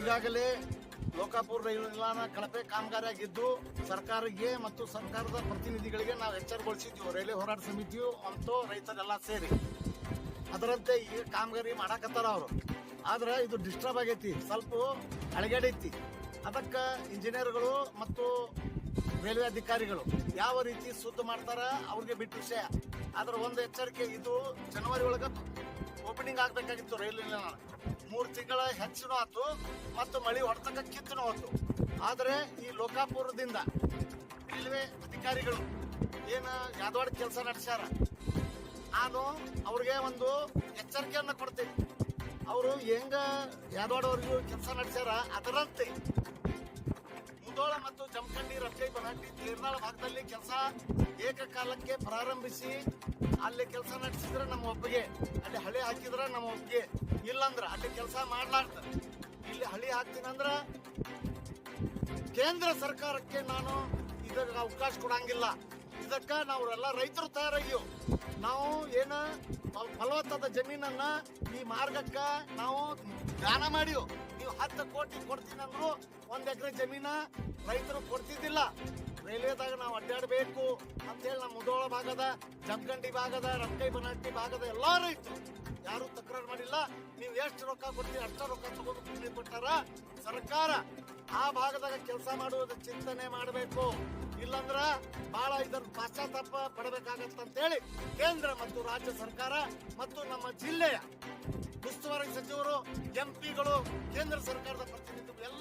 ಈಗಾಗಲೇ ಲೋಕಾಪುರ ರೈಲು ನಿಲ್ದಾಣ ಕಳಪೆ ಕಾಮಗಾರಿಯಾಗಿದ್ದು, ಸರ್ಕಾರಕ್ಕೆ ಮತ್ತು ಸರ್ಕಾರದ ಪ್ರತಿನಿಧಿಗಳಿಗೆ ನಾವು ಎಚ್ಚರಗೊಳಿಸಿದ್ದೀವಿ. ರೈಲ್ವೆ ಹೋರಾಟ ಸಮಿತಿಯು ಅಂತೂ ರೈತರೆಲ್ಲ ಸೇರಿ. ಅದರಂತೆ ಈ ಕಾಮಗಾರಿ ಮಾಡಾಕತ್ತಾರ ಅವರು. ಆದ್ರೆ ಇದು ಡಿಸ್ಟರ್ಬ್ ಆಗೈತಿ. ಸ್ವಲ್ಪ ಅಳಗಡೈತಿ ಅದಕ್ಕ ಇಂಜಿನಿಯರ್ಗಳು ಮತ್ತು ರೈಲ್ವೆ ಅಧಿಕಾರಿಗಳು ಯಾವ ರೀತಿ ಸುದ್ದಿ ಮಾಡ್ತಾರ ಅವ್ರಿಗೆ ಬಿಟ್ಟು ವಿಷಯ. ಆದ್ರೆ ಒಂದು ಎಚ್ಚರಿಕೆ ಇದು ಜನವರಿ ಒಳಗೆ ಓಪನಿಂಗ್ ಆಗಬೇಕಾಗಿತ್ತು ರೈಲು ನಿಲ್ದಾಣ. ಮೂರು ತಿಂಗಳ ಹೆಚ್ಚಿನೂ ಆತು ಮತ್ತು ಮಳೆ ಹೊಡೆತಕ್ಕ ಕಿತ್ತನೂ ಆದರೆ ಈ ಲೋಕಾಪುರದಿಂದ ರೈಲ್ವೆ ಅಧಿಕಾರಿಗಳು ಏನ ಯಾದವಾಡ ಕೆಲಸ ನಡೆಸ್ಯಾರ? ನಾನು ಅವ್ರಿಗೆ ಒಂದು ಎಚ್ಚರಿಕೆಯನ್ನು ಕೊಡ್ತೀನಿ. ಅವರು ಹೆಂಗ ಯಾದವಾಡವರೆಗೂ ಕೆಲಸ ನಡೆಸ್ಯಾರ ಅದರಂತೆ ಮುದೋಳ ಮತ್ತು ಜಮಖಂಡಿ ರಸ್ತೆ ಬನಹಟ್ಟಿ ತೀರ್ನಾಳ ಭಾಗದಲ್ಲಿ ಕೆಲಸ ಏಕಕಾಲಕ್ಕೆ ಪ್ರಾರಂಭಿಸಿ ಅಲ್ಲಿ ಕೆಲಸ ನಡೆಸಿದ್ರೆ ನಮ್ಮ ಒಪ್ಪಿಗೆ. ಅಲ್ಲಿ ಹಳಿ ಹಾಕಿದ್ರೆ ನಮ್ಮ ಒಪ್ಪಿಗೆ. ಇಲ್ಲಂದ್ರೆ ಅಲ್ಲಿ ಕೆಲಸ ಮಾಡ್ಲಾರ್ದ. ಇಲ್ಲಿ ಹಳಿ ಹಾಕ್ತೀನಂದ್ರೆ ಕೇಂದ್ರ ಸರ್ಕಾರಕ್ಕೆ ನಾನು ಇದಕ್ಕೆ ಅವಕಾಶ ಕೊಡಂಗಿಲ್ಲ. ಇದಕ್ಕ ನಾವೆಲ್ಲ ರೈತರು ತಯಾರಾಗಿವು ನಾವು ಏನ ಫಲವತ್ತಾದ ಜಮೀನನ್ನ ಈ ಮಾರ್ಗಕ್ಕ ನಾವು ದಾನ ಮಾಡಿವು ನೀವು ಹತ್ತು ಕೋಟಿ ಕೊಡ್ತೀನಂದ್ರು ಒಂದ್ ಎಕರೆ ಜಮೀನ ರೈತರು ಕೊಡ್ತಿದ್ದಿಲ್ಲ. ರೈಲ್ವೆದಾಗ ನಾವು ಅಡ್ಡಾಡಬೇಕು ಅಂತೇಳಿ ನಮ್ಮ ಮುದೋಳ ಭಾಗದ ಜಮಖಂಡಿ ಭಾಗದ, ರಕ್ಕೈ ಬನಹಟ್ಟಿ ಭಾಗದ ಎಲ್ಲಾ ರೈತರು ಯಾರು ತಕರಾರು ಮಾಡಿಲ್ಲ. ನೀವು ಎಷ್ಟು ರೊಕ್ಕ ಕೊಡ್ತೀವಿ ಅಷ್ಟ ರೊಕ್ಕ ತಗೊಂಡು ಕೊಟ್ಟಾರ ಸರ್ಕಾರ. ಆ ಭಾಗದಾಗ ಕೆಲಸ ಮಾಡುವುದು ಚಿಂತನೆ ಮಾಡಬೇಕು. ಇಲ್ಲಂದ್ರ ಬಹಳ ಇದರ ಪಶ್ಚಾತ್ತಾಪ ಪಡಬೇಕಾಗತ್ತಂತೇಳಿ ಕೇಂದ್ರ ಮತ್ತು ರಾಜ್ಯ ಸರ್ಕಾರ ಮತ್ತು ನಮ್ಮ ಜಿಲ್ಲೆಯ ಉಸ್ತುವಾರಿ ಸಚಿವರು ಎಂಪಿಗಳು ಕೇಂದ್ರ ಸರ್ಕಾರದ ಪ್ರತಿನಿಧಿಗಳು ಎಲ್ಲ